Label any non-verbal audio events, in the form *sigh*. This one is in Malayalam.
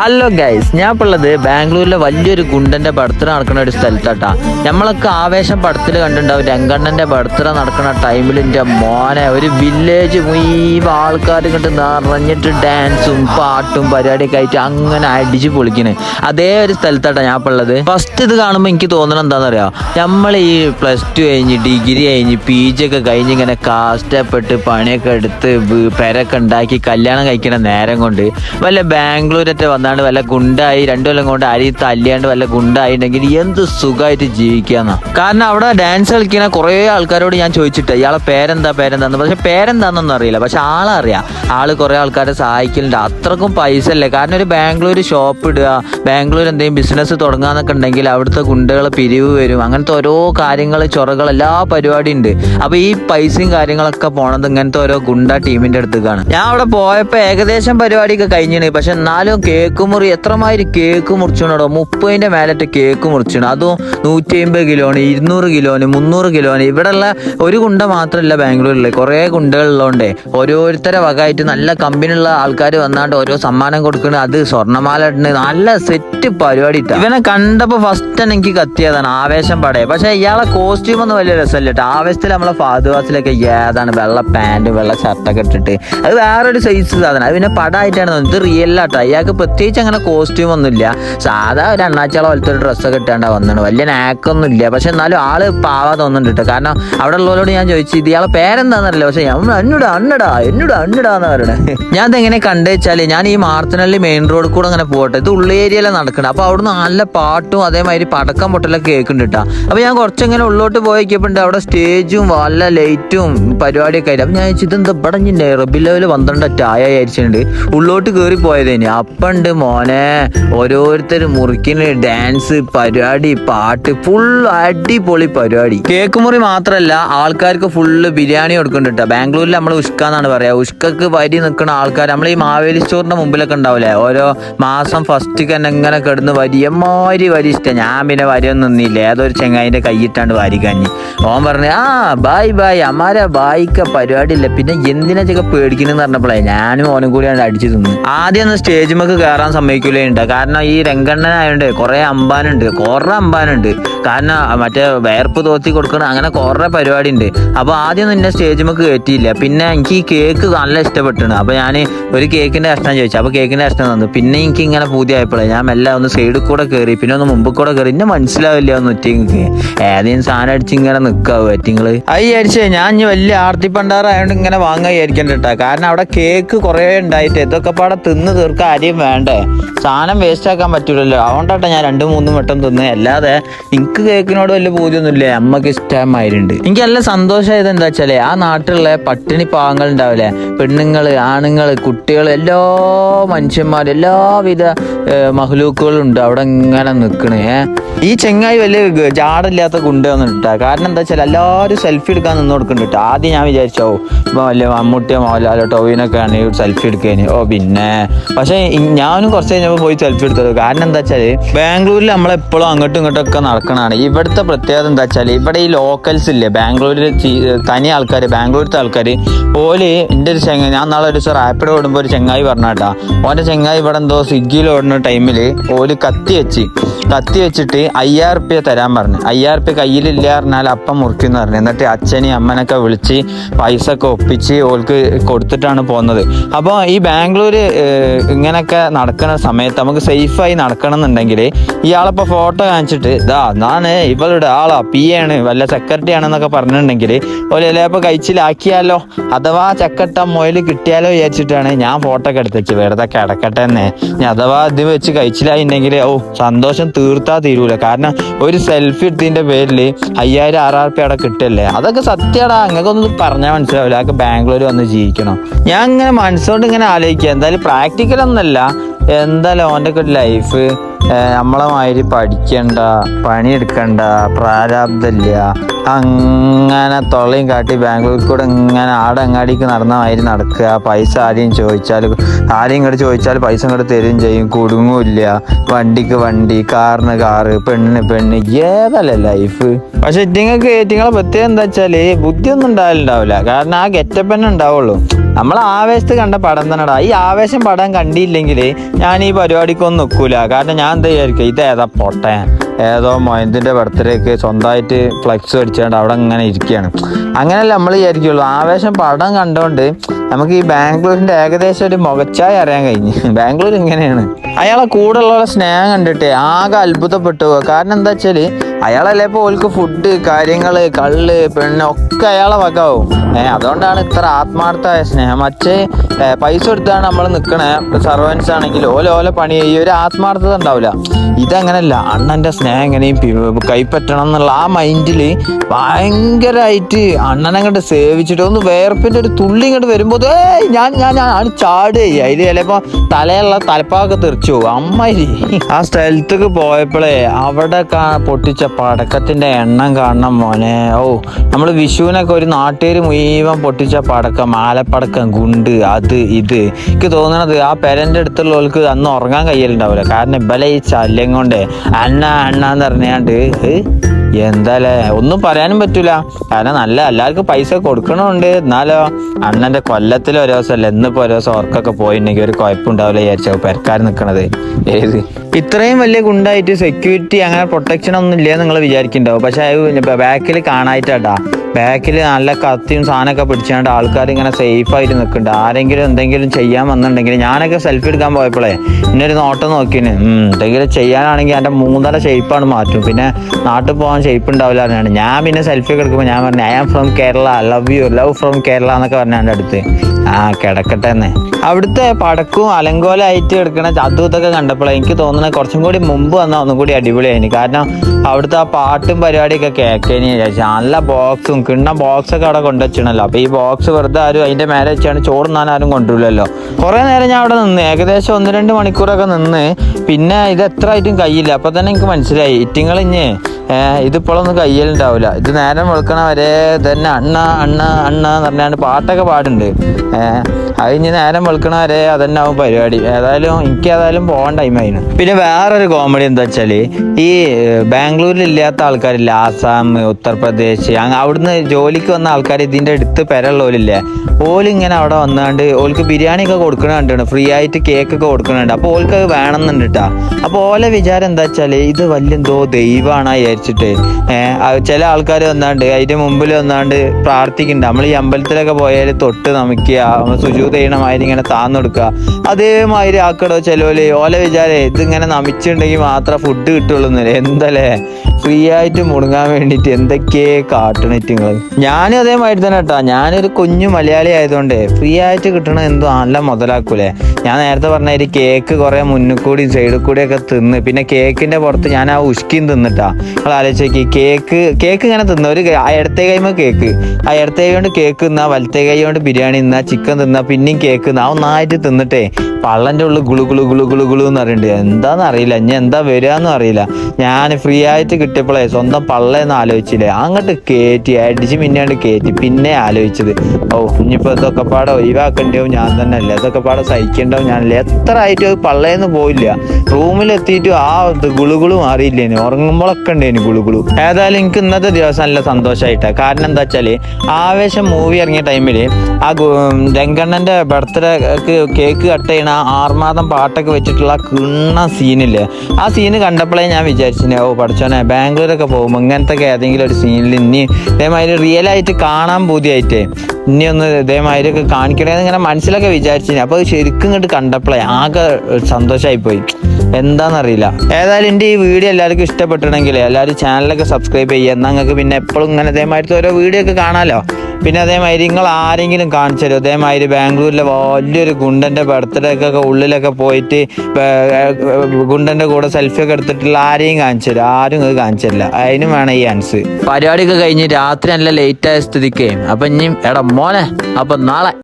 ഹലോ ഗൈസ് ഞാൻ ഉള്ളത് ബാംഗ്ലൂരിലെ വലിയൊരു ഗുണ്ടന്റെ ബർത്ത്ഡേ നടക്കുന്ന ഒരു സ്ഥലത്താട്ടാ. നമ്മളൊക്കെ ആവേശം പടത്തിൽ കണ്ടിട്ടുണ്ടാവും. രംഗണ്ണന്റെ ബർത്ത്ഡേ നടക്കുന്ന ടൈമിൽ എന്റെ മോനെ ഒരു വില്ലേജ് മുഴുവൻ ആൾക്കാർ കണ്ട് നിറഞ്ഞിട്ട് ഡാൻസും പാട്ടും പരിപാടിയൊക്കെ ആയിട്ട് അങ്ങനെ അടിച്ച് പൊളിക്കണ്. അതേ ഒരു സ്ഥലത്താട്ടാ ഞാൻ ഉള്ളത് ഫസ്റ്റ് ഇത് കാണുമ്പോൾ എനിക്ക് തോന്നണം എന്താണെന്നറിയോ നമ്മൾ ഈ പ്ലസ് ടു കഴിഞ്ഞ് ഡിഗ്രി കഴിഞ്ഞ് പി ജി ഒക്കെ കഴിഞ്ഞ് ഇങ്ങനെ കാഷ്ടപ്പെട്ട് പണിയൊക്കെ എടുത്ത് പെരൊക്കെ ഉണ്ടാക്കി കല്യാണം കഴിക്കണ നേരം കൊണ്ട് വല്ല ബാംഗ്ലൂരൊക്കെ വന്നാണ്ട് വല്ല ഗുണ്ടായി രണ്ടു കൊല്ലം കൊണ്ട് അരി തല്ലിയാണ്ട് വല്ല ഗുണ്ടായിട്ടുണ്ടെങ്കിൽ എന്ത് സുഖമായിട്ട് ജീവിക്കാന്നാ. കാരണം അവിടെ ഡാൻസ് കളിക്കുന്ന കുറേ ആൾക്കാരോട് ഞാൻ ചോദിച്ചിട്ട് ഇയാളെ പേരെന്താ പേരെന്താന്ന്? പക്ഷെ പേരെന്താന്നൊന്നും അറിയില്ല. പക്ഷെ ആളറിയാം. ആൾ കുറേ ആൾക്കാരെ സഹായിക്കലുണ്ട്. അത്രക്കും പൈസ അല്ലേ കാരണം ഒരു ബാംഗ്ലൂർ ഷോപ്പ് ഇടുക ബാംഗ്ലൂർ എന്തെങ്കിലും ബിസിനസ് തുടങ്ങാന്നൊക്കെ ഉണ്ടെങ്കിൽ അവിടുത്തെ ഗുണ്ടകളെ പിരിവ് വരും. അങ്ങനത്തെ ഓരോ കാര്യങ്ങൾ ചൊറകൾ എല്ലാ പരിപാടി ഉണ്ട്. അപ്പൊ ഈ പൈസയും കാര്യങ്ങളൊക്കെ പോണത് ഇങ്ങനത്തെ ഓരോ ഗുണ്ട ടീമിന്റെ അടുത്തേക്കാണ് ഞാൻ അവിടെ പോയപ്പോ ഏകദേശം പരിപാടിയൊക്കെ കഴിഞ്ഞിട്ട് പക്ഷെ എന്നാലും കേക്ക് മുറി എത്രമാതിരി കേക്ക് മുറിച്ചോണോ മുപ്പതിന്റെ മേലറ്റ് കേക്ക് മുറിച്ചോണം അതും നൂറ്റി അമ്പത് കിലോന് ഇരുന്നൂറ് കിലോന് മുന്നൂറ് കിലോന്? ഇവിടെയുള്ള ഒരു ഗുണ്ട മാത്രമല്ല ബാംഗ്ലൂരിൽ കുറേ കുണ്ടകളുള്ളതുകൊണ്ട് ഓരോരുത്തരെ വകയായിട്ട് നല്ല കമ്പനിയുള്ള ആൾക്കാർ വന്നാണ്ട് ഓരോ സമ്മാനം കൊടുക്കണ. അത് സ്വർണമാല ഇട്ടുണ്ട് നല്ല സെറ്റ് പരിപാടി. ഇവനെ കണ്ടപ്പോൾ ഫസ്റ്റ് തന്നെ എനിക്ക് കത്തിയതാണ് ആവേശം പടയെ പക്ഷേ ഇയാളെ കോസ്റ്റ്യൂം ഒന്നും വലിയ രസമല്ല കേട്ടോ ആവേശത്തിൽ നമ്മളെ ഫാദുവാസിലൊക്കെ ഏതാണ് വെള്ള പാന്റും വെള്ള ഷർട്ടൊക്കെ ഇട്ടിട്ട്. അത് വേറൊരു സൈസ് സാധനം. അത് പിന്നെ പടമായിട്ടാണ് ഇത് റിയൽ ആട്ടോ. അയാൾക്ക് പ്രത്യേകിച്ച് അങ്ങനെ കോസ്റ്റ്യൂം ഒന്നുമില്ല. സാധാ ഒരു അണ്ണാച്ചാളെ പോലത്തെ ഒരു ഡ്രസ്സൊക്കെ ഇട്ടാണ്ടാ വന്നത് വലിയ നാക്കൊന്നും ഇല്ല. പക്ഷെ എന്നാലും ആൾ പാവാ തോന്നുന്നുണ്ട് കാരണം അവിടെ ഉള്ളവരോട് ഞാൻ ചോദിച്ചു ഇത് ഇയാളെ പേരെന്താന്നറിയില്ല? പക്ഷെ ഞാൻ അണ്ണടാ അന്നടാ അണ്ണടാ അന്നടാന്ന് പറയണേ. ഞാൻ ഇതെങ്ങനെ കണ്ടു വെച്ചാൽ ഞാൻ ഈ മാർത്തനള്ളി മെയിൻ റോഡ് കൂടെ അങ്ങനെ പോട്ടെ. ഇത് ഉള്ളേരിയയിലാണ് നടക്കണം. അപ്പൊ അവിടുന്ന് നല്ല പാട്ടും അതേമാതിരി പടക്കം പൊട്ടലൊക്കെ കേൾക്കുന്നുണ്ട് അപ്പൊ ഞാൻ കുറച്ചിങ്ങനെ ഉള്ളോട്ട് പോയിക്കപ്പുണ്ട് അവിടെ സ്റ്റേജും നല്ല ലൈറ്റും പരിപാടിയൊക്കെ ആയിട്ട് അപ്പൊ ഞാൻ ചോദിച്ചത് എന്താ ഇവിടെ റബി ലെവൽ പന്ത്രണ്ട് ഉള്ളോട്ട് കയറി പോയതേനി. അപ്പണ്ട് മോനെ. ഓരോരുത്തർ മുറിക്കിന് ഡാൻസ് പരിപാടി പാട്ട് ഫുൾ അടിപൊളി പരിപാടി. കേക്ക് മുറി മാത്രല്ല ആൾക്കാർക്ക് ഫുള്ള് ബിരിയാണി കൊടുക്കുന്നുണ്ട് ബാംഗ്ലൂരിൽ നമ്മൾ ഉഷ്ക എന്നാണ് പറയാ. ഉഷ്കക്ക് വരി നിൽക്കുന്ന ആൾക്കാർ നമ്മൾ ഈ മാവേലി സ്റ്റോറിന്റെ മുമ്പിലൊക്കെ ഉണ്ടാവില്ലേ ഓരോ മാസം ഫസ്റ്റ് തന്നെ ഇങ്ങനെ കിടന്ന് വരിയമാരി വരി ഇഷ്ടം. ഞാൻ പിന്നെ വരിയൊന്നും നിന്നില്ല. ഏതൊരു ചെങ്ങായിന്റെ കൈയിട്ടാണ്ട് വാരി കഞ്ഞി. ഓൻ പറഞ്ഞു ആ ബായ് ബായ് അമ്മാരെ ബായിക്ക പരിപാടി ഇല്ല പിന്നെ എന്തിനാ ചെക്ക പേടിക്കണെന്ന് പറഞ്ഞപ്പോഴേ ഞാനും ഓനും കൂടിയാണ് അടിച്ചു തിന്നു. ആദ്യം ഒന്ന് മക്ക് കയറാൻ സമ്മതിക്കില്ലുണ്ട് കാരണം ഈ രംഗണ്ണനായോണ്ട് കുറെ അമ്പാനുണ്ട്. കുറേ അമ്പാനുണ്ട്. കാരണം മറ്റേ വേർപ്പ് തോത്തി കൊടുക്കണം അങ്ങനെ കുറെ പരിപാടി ഉണ്ട് അപ്പോൾ ആദ്യം നിന്നെ നമുക്ക് കയറ്റിയില്ല പിന്നെ എനിക്ക് ഈ കേക്ക് നല്ല ഇഷ്ടപ്പെട്ടാണ്. അപ്പോൾ ഞാൻ ഒരു കേക്കിന്റെ കഷ്ണം ചോദിച്ചു. അപ്പോൾ കേക്കിന്റെ കഷ്ണം തന്നു. പിന്നെ എനിക്ക് ഇങ്ങനെ പൂതിയായപ്പോഴേ ഞാൻ മെല്ലെ ഒന്ന് സൈഡിൽ കൂടെ കയറി പിന്നെ ഒന്ന് മുമ്പിൽ കൂടെ കയറി എന്നെ മനസ്സിലാവില്ല ഒന്ന് ഒറ്റയ്ക്ക് ഏതെങ്കിലും സാധനം അടിച്ച് ഇങ്ങനെ നിൽക്കാവോ ഒറ്റങ്ങൾ അത് ഞാൻ ഇനി വലിയ ആർത്തി പണ്ടാറായോണ്ട് ഇങ്ങനെ വാങ്ങാൻ കാരണം അവിടെ കേക്ക് കുറേ ഉണ്ടായിട്ട് ഇതൊക്കെ പാടെ തിന്ന് തീർക്കാൻ ആരെയും വേണ്ടേ. സാധനം വേസ്റ്റ് ആക്കാൻ പറ്റൂലല്ലോ. അതുകൊണ്ടാട്ടെ ഞാൻ രണ്ടും മൂന്നും വട്ടം തിന്ന്. അല്ലാതെ എനിക്ക് കേക്കിനോട് വലിയ പൂജയൊന്നുമില്ല അമ്മയ്ക്ക് ഇഷ്ടമായിട്ടുണ്ട്. എനിക്ക് നല്ല സന്തോഷമായത് എന്താ വെച്ചാൽ ആ നാട്ടിലുള്ള പട്ടിണി പാവങ്ങൾ ഉണ്ടാവില്ലേ? പെണ്ണുങ്ങൾ ആണുങ്ങൾ കുട്ടികൾ എല്ലാ മനുഷ്യന്മാരും എല്ലാവിധ മഹ്ലൂക്കുകളും ഉണ്ട് അവിടെ ഇങ്ങനെ നിൽക്കണേ ഈ ചെങ്ങായി വലിയ ജാടില്ലാത്ത ഗുണ്ടൊന്നും ഇട്ടാ കാരണം എന്താ വെച്ചാൽ എല്ലാവരും സെൽഫി എടുക്കാൻ നിന്ന് കൊടുക്കുന്നുണ്ട്. ആദ്യം ഞാൻ വിചാരിച്ചോ ഇപ്പൊ വലിയ മമ്മൂട്ടിയോ മോഹൻലാലോ ടോവിനൊക്കെ ആണെങ്കിൽ സെൽഫി എടുക്കേന് ഓ പിന്നെ. പക്ഷെ ഞാനും കുറച്ച് കഴിഞ്ഞപ്പോൾ പോയി സെൽഫി എടുത്തത്. കാരണം എന്താ വെച്ചാൽ ബാംഗ്ലൂരിൽ നമ്മളെപ്പോഴും അങ്ങോട്ടും ഇങ്ങോട്ടും ഒക്കെ നടക്കണതാണ്. ഇവിടുത്തെ പ്രത്യേകത എന്താ വെച്ചാൽ ഇവിടെ ഈ ലോക്കൽസ് ഇല്ലേ ബാംഗ്ലൂരിൽ തനി ആൾക്കാർ ബാംഗ്ലൂരിലത്തെ ആൾക്കാർ ഓൽ എന്റെ ഒരു ചെങ്ങായി ഞാൻ നാളെ ഒരു ദിവസം റാപ്പിഡ് ഓടുമ്പോൾ ഒരു ചെങ്ങായി പറഞ്ഞാട്ടാ. ഓന്റെ ചെങ്ങായി ഇവിടെ എന്തോ സ്വിഗ്ഗിയിൽ ഓടുന്ന ടൈമിൽ ഓൽ കത്തി വെച്ച്. കത്തി വെച്ചിട്ട് അയ്യായിരം റുപ്യ തരാൻ പറഞ്ഞു. അയ്യായിരം റുപ്യ കയ്യിലില്ല പറഞ്ഞാൽ അപ്പം മുറിക്കുന്ന പറഞ്ഞു. എന്നിട്ട് അച്ഛനെയും അമ്മനൊക്കെ വിളിച്ച് പൈസ ഒക്കെ ഒപ്പിച്ച് ഓൾക്ക് കൊടുത്തിട്ടാണ് പോകുന്നത് അപ്പോൾ ഈ ബാംഗ്ലൂർ ഇങ്ങനെയൊക്കെ നടക്കുന്ന സമയത്ത് നമുക്ക് സേഫായി നടക്കണം എന്നുണ്ടെങ്കിൽ ഇയാളിപ്പോൾ ഫോട്ടോ കാണിച്ചിട്ട് ഇതാ നാണ് ഇവളുടെ ആളാ പി ആണ് വല്ല സെക്രട്ടറി ആണെന്നൊക്കെ പറഞ്ഞിട്ടുണ്ടെങ്കിൽ ഒരു ചിലപ്പോൾ കഴിച്ചിലാക്കിയാലോ? അഥവാ ചക്കട്ട മൊയിൽ കിട്ടിയാലോ വിചാരിച്ചിട്ടാണ് ഞാൻ ഫോട്ടോ ഒക്കെ എടുത്തേക്ക് വെറുതെ കിടക്കട്ടെ ഇനി അഥവാ ഇത് വെച്ച് കഴിച്ചിലായിട്ടുണ്ടെങ്കിൽ ഓ സന്തോഷം തീർത്താ തീരൂല. കാരണം ഒരു സെൽഫി എടുത്തതിന്റെ പേരിൽ അയ്യായിരം ആറായിരം റുപ്യ അവിടെ കിട്ടല്ലേ? അതൊക്കെ സത്യടാ. അങ്ങക്കൊന്നും പറഞ്ഞാൽ മനസ്സിലാവില്ല. അതൊക്കെ ബാംഗ്ലൂർ വന്ന് ജീവിക്കണം. ഞാൻ ഇങ്ങനെ മനസ്സുകൊണ്ട് ഇങ്ങനെ ആലോചിക്കുക എന്തായാലും പ്രാക്ടിക്കൽ ഒന്നല്ല എന്തായാലും ഓന്റെ ഒക്കെ ലൈഫ് നമ്മളെ മാതിരി പഠിക്കണ്ട പണിയെടുക്കണ്ട പ്രാരാബ്ദമില്ല. അങ്ങനെ തൊള്ളയും കാട്ടി ബാംഗ്ലൂരിൽ കൂടെ ഇങ്ങനെ ആടങ്ങാടിക്ക് നടന്ന മാതിരി നടക്കുക. പൈസ ആരെയും ചോദിച്ചാൽ ആരെയും ഇങ്ങോട്ട് ചോദിച്ചാൽ പൈസ ഇങ്ങോട്ട് തരും ചെയ്യും. കുടുങ്ങൂല്ല. വണ്ടിക്ക് വണ്ടി കാറിന് കാറ് പെണ്ണിന് പെണ്ണ് ഏതല്ല ലൈഫ് പക്ഷെ ഇതിങ്ങൾക്ക് ഇറ്റിങ്ങളെ പ്രത്യേകം എന്താ വെച്ചാൽ ബുദ്ധിയൊന്നും ഉണ്ടാവില്ല കാരണം ആ ഗെറ്റപ്പ് തന്നെ ഉണ്ടാവുള്ളൂ. നമ്മൾ ആവേശത്ത് കണ്ട പടം തന്നെടാ. ഈ ആവേശം പടം കണ്ടില്ലെങ്കിൽ ഞാൻ ഈ പരിപാടിക്കൊന്നും നിൽക്കൂല. കാരണം ഞാൻ എന്താ വിചാരിക്കുക ഇത് ഏതാ പൊട്ടേ ഏതോ മൊയന്തിന്റെ ബർത്ത്ഡേക്ക് സ്വന്തമായിട്ട് ഫ്ലെക്സ് അടിച്ചുകൊണ്ട് അവിടെ ഇങ്ങനെ ഇരിക്കുകയാണ്. അങ്ങനെയല്ല നമ്മൾ വിചാരിക്കുള്ളൂ. ആവേശം പടം കണ്ടുകൊണ്ട് നമുക്ക് ഈ ബാംഗ്ലൂരിന്റെ ഏകദേശം ഒരു മുഖച്ചായ അറിയാൻ കഴിഞ്ഞു. *laughs* ബാംഗ്ലൂർ ഇങ്ങനെയാണ്. അയാളെ കൂടെ ഉള്ള സ്നേഹം കണ്ടിട്ട് ആകെ അത്ഭുതപ്പെട്ടു. കാരണം എന്താ വെച്ചാൽ അയാളല്ലേ ഇപ്പോൾ ഓൾക്ക് ഫുഡ് കാര്യങ്ങൾ കള്ള് പെണ്ണ് ഒക്കെ അയാളെ വകാവും ഏഹ് അതുകൊണ്ടാണ് ഇത്ര ആത്മാർത്ഥമായ സ്നേഹം. മറ്റേ പൈസ കൊടുത്താണ് നമ്മൾ നിൽക്കണേ സർവൻസ് ആണെങ്കിൽ ഓല ഓല പണി ഈ ഒരു ആത്മാർത്ഥത ഉണ്ടാവില്ല. ഇതങ്ങനല്ല അണ്ണന്റെ സ്നേഹം എങ്ങനെയും കൈപ്പറ്റണം എന്നുള്ള ആ മൈൻഡിൽ ഭയങ്കരമായിട്ട് അണ്ണനെ അങ്ങോട്ട് സേവിച്ചിട്ട് ഒന്ന് വേർപ്പിന്റെ ഒരു തുള്ളി ഇങ്ങോട്ട് വരുമ്പോൾ ഏയ് ഞാൻ ഞാൻ ഞാൻ ചെയ്യുക അതിൽ ചിലപ്പോൾ തലയുള്ള തലപ്പാക്കെ തെറിച്ചു പോകും. അമ്മായി ആ സ്ഥലത്തേക്ക് പോയപ്പോഴേ അവിടെ കാ- പൊട്ടിച്ച പടക്കത്തിന്റെ എണ്ണം കാണണം മോനെ. ഓ നമ്മൾ വിഷുവിനൊക്കെ ഒരു നാട്ടുകാർ മുഴുവൻ പൊട്ടിച്ച പടക്കം മാലപ്പടക്കം ഗുണ്ട് അത് ഇത്. എനിക്ക് തോന്നണത് ആ പെരന്റെ അടുത്തുള്ളവർക്ക് അന്ന് ഉറങ്ങാൻ കഴിയലുണ്ടാവില്ല. കാരണം ഇബലെ ഈ കൊണ്ട് അണ്ണ അണ്ണ എന്ന് പറഞ്ഞാണ്ട് ഏ, എന്താലേ? ഒന്നും പറയാനും പറ്റൂല. കാരണം നല്ല എല്ലാവർക്കും പൈസ കൊടുക്കണമുണ്ട് എന്നാലോ അണ്ണന്റെ കൊല്ലത്തിൽ ഒരു ദിവസമല്ല എന്നിപ്പോ ഒരു ദിവസം ഓർക്കൊക്കെ പോയിട്ടുണ്ടെങ്കിൽ ഒരു കുഴപ്പമുണ്ടാവില്ല വിചാരിച്ചോ പെരക്കാർ നിൽക്കണത് ഏത്? ഇത്രയും വലിയ ഗുണ്ടായിട്ട് സെക്യൂരിറ്റി അങ്ങനെ പ്രൊട്ടക്ഷൻ ഒന്നും ഇല്ലേ നിങ്ങൾ വിചാരിക്കുന്നുണ്ടാവും. പക്ഷെ ബാക്കിൽ കാണായിട്ടാട്ടാ ബാക്കിൽ നല്ല കത്തിയും സാധനമൊക്കെ പിടിച്ചാണ്ട് ആൾക്കാർ ഇങ്ങനെ സേഫ് ആയിട്ട് നിൽക്കുന്നുണ്ട് ആരെങ്കിലും എന്തെങ്കിലും ചെയ്യാൻ വന്നിട്ടുണ്ടെങ്കിൽ ഞാനൊക്കെ സെൽഫി എടുക്കാൻ പോയപ്പോഴേ ഇന്നെ ഒരു നോട്ടം നോക്കിന്. എന്തെങ്കിലും ചെയ്യാനാണെങ്കിൽ എന്റെ മൂന്നര ഷേപ്പാണ് മാറ്റും. പിന്നെ നാട്ടിൽ പോകാൻ ഷേപ്പ് ഉണ്ടാവില്ല പറഞ്ഞാണ് ഞാൻ പിന്നെ സെൽഫി എടുക്കുമ്പോൾ ഞാൻ പറഞ്ഞു I am from Kerala love you love from Kerala എന്നൊക്കെ പറഞ്ഞു എന്റെ അടുത്ത്. ആ കിടക്കട്ടെ എന്ന്. അവിടുത്തെ പടക്കവും അലങ്കോലായിട്ട് എടുക്കണ അതും കണ്ടപ്പോഴേ എനിക്ക് തോന്നുന്നത് കുറച്ചും കൂടി മുമ്പ് വന്നാൽ ഒന്നും കൂടി അടിപൊളിയായിരുന്നു കാരണം അവിടുത്തെ ആ പാട്ടും പരിപാടിയൊക്കെ കേൾക്കേനെ വിചാരിച്ചു. നല്ല ബോക്സും കിണ്ണ ബോക്സ് ഒക്കെ അവിടെ കൊണ്ടുവച്ചിണല്ലോ അപ്പൊ ഈ ബോക്സ് വെറുതെ ആരും അതിന്റെ മേലെ വെച്ചാണ് ചോറുന്നാൻ ആരും കൊണ്ടുവരില്ലല്ലോ. കുറെ നേരം ഞാൻ അവിടെ നിന്ന് ഏകദേശം ഒന്ന് രണ്ട് മണിക്കൂറൊക്കെ നിന്ന് പിന്നെ ഇത് എത്ര ആയിട്ടും കയ്യില്ല. അപ്പൊ തന്നെ എനിക്ക് മനസ്സിലായി. ഇറ്റിങ്ങൾ ഇഞ്ഞ് ഇതിപ്പോഴൊന്നും കയ്യിലുണ്ടാവില്ല ഇത് നേരം വെളുക്കണ വരെ തന്നെ അണ്ണ അണ്ണ അണ്ണ എന്ന് പറഞ്ഞാണ് പാട്ടൊക്കെ പാടുണ്ട് അത് ഇനി നേരം വെളുക്കണ വരെ അതന്നാവും പരിപാടി. ഏതായാലും എനിക്ക് ഏതായാലും പോകാൻ ടൈമായിരുന്നു പിന്നെ വേറൊരു കോമഡി എന്താ വെച്ചാൽ ഈ ബാംഗ്ലൂരിലില്ലാത്ത ആൾക്കാരില്ല? ആസാം ഉത്തർപ്രദേശ് അവിടുന്ന് ജോലിക്ക് വന്ന ആൾക്കാർ ഇതിന്റെ അടുത്ത് പെരുള്ളവരില്ലേ ഓലിങ്ങനെ അവിടെ വന്നാണ്ട് ഓൾക്ക് ബിരിയാണി ഒക്കെ കൊടുക്കണ ഫ്രീ ആയിട്ട് കേക്ക് ഒക്കെ കൊടുക്കണുണ്ട് അപ്പോൾ ഓൾക്ക് അത് വേണമെന്നുണ്ട് കേട്ടാ അപ്പോൾ ഓലെ വിചാരം എന്താ വെച്ചാൽ ഇത് വലിയ എന്തോ ദൈവമാണ് വിചാരിച്ചിട്ട് ചില ആൾക്കാർ വന്നാണ്ട് അതിന്റെ മുമ്പിൽ വന്നാണ്ട് പ്രാർത്ഥിക്കുന്നുണ്ട് നമ്മൾ ഈ അമ്പലത്തിലൊക്കെ പോയാൽ തൊട്ട് നമുക്ക് സുജൂത് ചെയ്യണ ഇങ്ങനെ ഇങ്ങനെ താന്നെടുക്കുക. അതേമാതിരി ആക്കടോ ചിലവര് ഓല വിചാരേ ഇതിങ്ങനെ നമിച്ചിട്ടുണ്ടെങ്കിൽ മാത്രമേ ഫുഡ് കിട്ടുള്ളൂ എന്തല്ലേ? ഫ്രീ ആയിട്ട് മുടങ്ങാൻ വേണ്ടിയിട്ട് എന്തൊക്കെ കാട്ടണിറ്റിങ്ങൾ ഞാനും അതേമാതിരി തന്നെ കേട്ടോ ഞാനൊരു കുഞ്ഞു മലയാളി ആയതുകൊണ്ട് ഫ്രീ ആയിട്ട് കിട്ടണ എന്തോ നല്ല മുതലാക്കൂലേ. ഞാൻ നേരത്തെ പറഞ്ഞ ഒരു കേക്ക് കുറെ മുന്നിൽ കൂടി സൈഡിൽ കൂടി ഒക്കെ തിന്ന് പിന്നെ കേക്കിന്റെ പുറത്ത് ഞാൻ ആ ഉഷ്കിയും തിന്നിട്ടാ. നിങ്ങൾ ആലോചിച്ചേക്ക് കേക്ക് കേക്ക് ഇങ്ങനെ തിന്ന. ഒരു ഇടത്തെ കൈമ കേക്ക്. ആ ഇടത്തെ കൈ കൊണ്ട് കേക്ക് തിന്നാ വലത്തെ കൈ കൊണ്ട് ബിരിയാണി തിന്നാ ചിക്കൻ തിന്നാ പിന്നെയും കേക്ക് തിന്നാ. ഒന്നായിട്ട് തിന്നിട്ടേ പള്ളന്റെ ഉള്ളിൽ ഗുളു ഗുളു ഗുളു ഗുളു ഗുളു എന്ന് പറയുന്നുണ്ട് എന്താന്ന് അറിയില്ല. ഇനി എന്താ വരിക എന്നും അറിയില്ല. ഞാൻ ഫ്രീ ആയിട്ട് കിട്ടിയപ്പോഴേ സ്വന്തം പള്ളയെന്ന് ആലോചിച്ചില്ലേ? അങ്ങോട്ട് കയറ്റി അടിച്ച് മിന്നാണ്ട് കയറ്റി പിന്നെ ആലോചിച്ചത്. ഓ ഇനിയിപ്പോ ഇതൊക്കെ പാടെ ഒഴിവാക്കേണ്ടവും ഞാൻ തന്നെ അല്ലേ ഇതൊക്കെ പാടെ സഹിക്കേണ്ടവും ഞാനല്ലേ? എത്ര ആയിട്ടും അത് പള്ളയെന്ന് പോയില്ല. റൂമിലെത്തിയിട്ട് ആ ഇത് ഗുളുഗുളു മാറിയില്ലേന്. ഉറങ്ങുമ്പോഴൊക്കെ ഉണ്ടേന് ഗുളുഗുളു. ഏതായാലും എനിക്ക് ഇന്നത്തെ ദിവസം നല്ല സന്തോഷമായിട്ടാ കാരണം എന്താ വെച്ചാൽ ആവേശം മൂവി ഇറങ്ങിയ ടൈമിൽ ആ രംഗണ്ണന്റെ ബർത്ത്ഡേക്ക് കേക്ക് കട്ട് ചെയ്യണ ആ ആർമാദം പാട്ടൊക്കെ വെച്ചിട്ടുള്ള കിണ്ണ സീനില്ലേ? ആ സീന് കണ്ടപ്പോഴേ ഞാൻ വിചാരിച്ചിനെ ഓ പഠിച്ചോനെ ബാംഗ്ലൂരൊക്കെ പോകുമ്പോൾ ഇങ്ങനത്തെ ഏതെങ്കിലും ഒരു സീനിൽ ഇനി ഇതേമാതിരി റിയൽ ആയിട്ട് കാണാൻ പൂതിയായിട്ടേ ഇനി ഒന്ന് ഇതേമാതിരി ഒക്കെ കാണിക്കണേന്ന് ഇങ്ങനെ മനസ്സിലൊക്കെ വിചാരിച്ചിന്. അപ്പോൾ ശരിക്കും ഇങ്ങോട്ട് കണ്ടപ്പോഴേ ആകെ സന്തോഷമായി പോയി എന്താണെന്നറിയില്ല ഏതായാലും എന്റെ ഈ വീഡിയോ എല്ലാവർക്കും ഇഷ്ടപ്പെട്ടിട്ടുണ്ടെങ്കിൽ എല്ലാവരും ചാനലൊക്കെ സബ്സ്ക്രൈബ് ചെയ്യുക. എന്നാൽ നിങ്ങൾക്ക് പിന്നെ എപ്പോഴും ഇങ്ങനെ ഇതേമാതിരി ഓരോ വീഡിയോ ഒക്കെ കാണാമല്ലോ പിന്നെ അതേമാതിരി നിങ്ങൾ ആരെങ്കിലും കാണിച്ചു തരും അതേമാതിരി ബാംഗ്ലൂരിലെ വലിയൊരു ഗുണ്ടന്റെ ബർത്ത്ഡേ ഒക്കെ ഉള്ളിലൊക്കെ പോയിട്ട് ഗുണ്ടന്റെ കൂടെ സെൽഫി ഒക്കെ എടുത്തിട്ടുള്ള ആരെയും കാണിച്ചു തരും ആരും ഇത് കാണിച്ചു തരില്ല. അതിനും വേണം ഈ ആൻസ് പരിപാടിയൊക്കെ കഴിഞ്ഞ് രാത്രി നല്ല ലേറ്റ് ആയ സ്ഥിതിക്ക്. അപ്പം ഇനി എടാ മോനെ അപ്പം നാളെ.